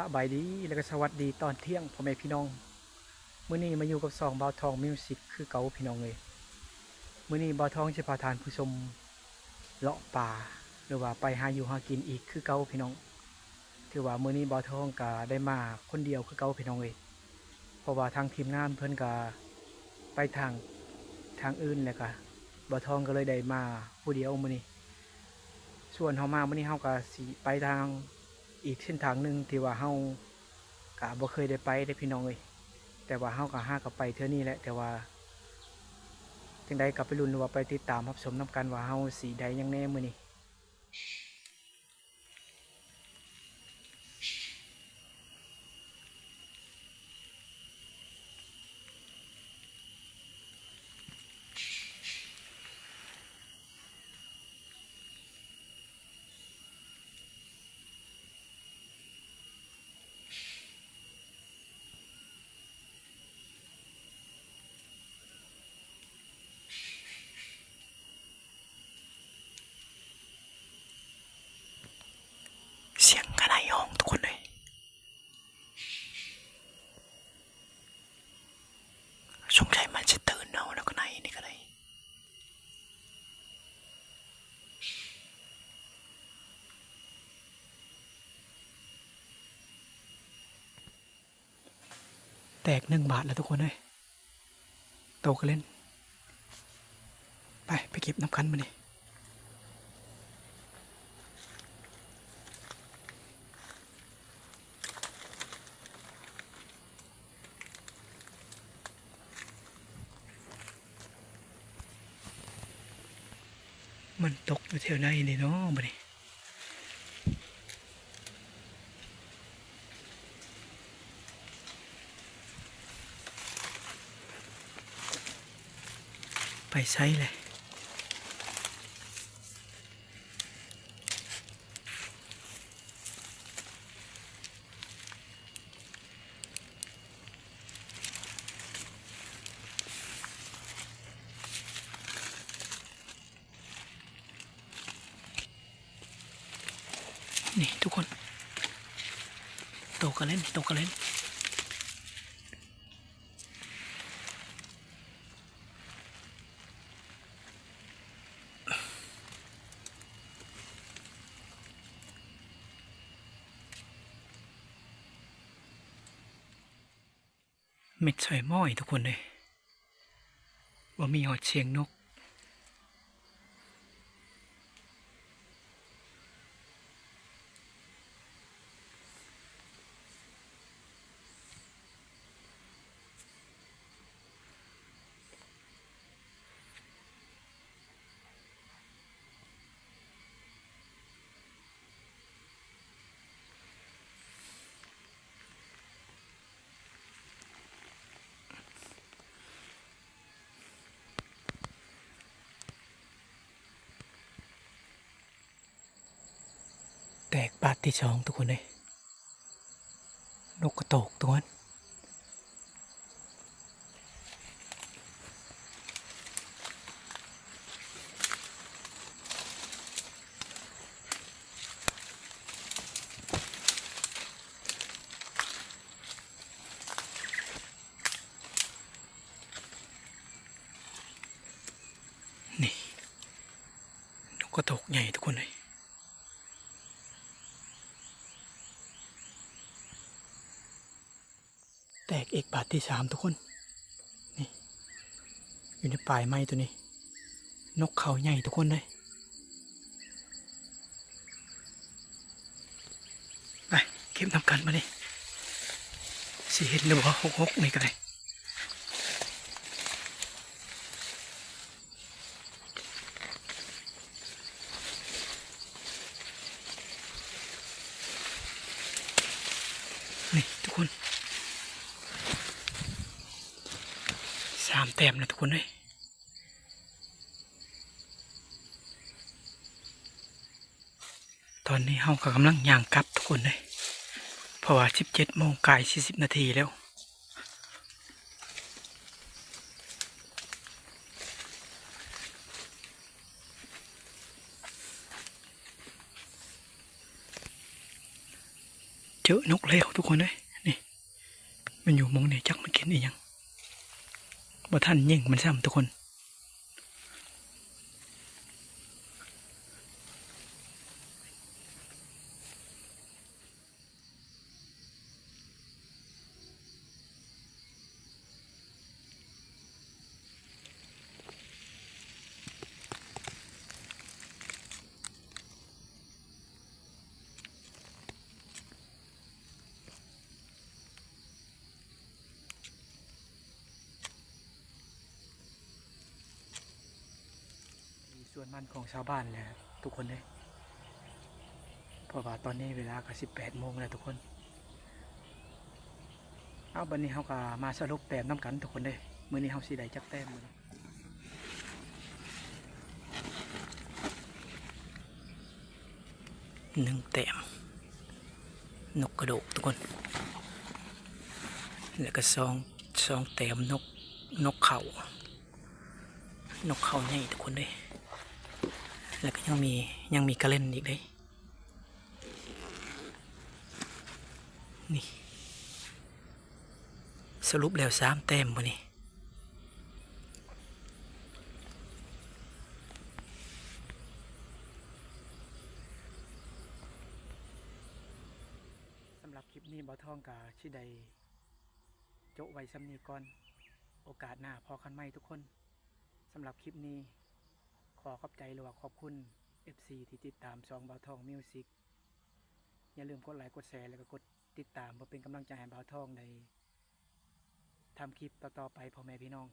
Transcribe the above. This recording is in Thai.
สบายดีแล้วก็สวัสดีตอนเที่ยงพ่อแม่พี่น้องมื้อนี้มาอยู่กับซองเบาทองมิวสิกคือเก่าพี่น้องเลยมื้อนี้เบาทองจะพาทานผู้ชมเลาะป่าหรือว่าไปหาอยู่หากินอีกคือเก่าพี่น้อง ถือว่ามื้อนี้เบาทองก็ได้มาคนเดียวคือเก่าพี่น้องเลยเพราะว่าทางทีมงานเพิ่นก็ไปทางทางอื่นแล้วก็เบาทองก็เลยได้มาผู้เดียวมื้อนี้ส่วนเฮามามื้อนี้เฮาก็สิไปทาง อีกเส้นทางหนึ่งที่ว่าเฮากะบ่เคยได้ไปได้พี่น้องเลยแต่ว่าเฮากะห้ากับไปเท่านี้แหละแต่ว่าจังใดกลับไปลุ้นว่าไปติดตามรับชมน้ำกันว่าเฮาสีใดยังแน่มือนี่ เสียงกระไดห้องทุกคนเลย สงสัยมันจะตื่นเอาแล้วก็ไหนนี่ก็ได้แตกหนึ่งบาทแล้วทุกคนเลยโตกันเล่น ไป ไปเก็บน้ำคันมานี่ มันตกอยู่แถวไหนนี่เนาะบ่นี่ไปใช้เลย นี่ทุกคน โตกันเล่นโตกันเล่นเม็ดสวยม้อยทุกคนเลยว่ามีหอดเชียงนก ตกบาดที่สองทุกคนเลยนกกระโตกตัวนั้นนี่นกกระโตกใหญ่ทุกคนเลย แตกเอกบาทที่สามทุกคน นี่ อยู่ในป่ายไม้ตัวนี้ นกเขาใหญ่ทุกคนเลยไปเก็บน้ำกันมาดิสีเห็นหรือว่าหกหกนี่ก็ได้นี่ทุกคนามแต้มนะทุกคนเลยตอนนี้เฮาก็กำลังย่างกลับทุกคนเลยเพราะว่าสิบเจ็ดโมงกายสี่สิบนาทีแล้วเจอนกแล้วทุกคนเลยนี่ มันอยู่มองเนี่ยจักมันกินอีหยัง บ่ท่านยิ่งมันซ้ำทุกคน มี ส่วนมันของชาวบ้านแหละทุกคนเลยเพราะว่าตอนนี้เวลาก็สิบแปดโมงแล้วทุกคน เอาบันนี้เขาก็มาสรุปแต้มน้ำกันทุกคนเลยมือนี้เขาสีได้จักแต้มมือหนึ่งแต้มนกกระโดกทุกคน แล้วก็สองสองแต้มนกนกเขานกเขาใหญ่ทุกคนเลย แล้วก็ยังมียังมีกระเล่นอีกเลยนี่ สรุปแล้วสามแต้มบ่นี่สำหรับคลิปนี้บอทองกาชิใดโจไว้ซ้ำนีก่อน โอกาสหน้าพอกันไหมทุกคนสำหรับคลิปนี้ อขอบใจหรือว่าขอบคุณ FC ที่ติดตามซองบ่าทองมิวสิกอย่าลืมกดไลค์กดแชร์แล้วก็กดติดตามเพื่อเป็นกำลังใจให้บ่าทองในทำคลิปต่อๆไปพ่อแม่พี่น้อง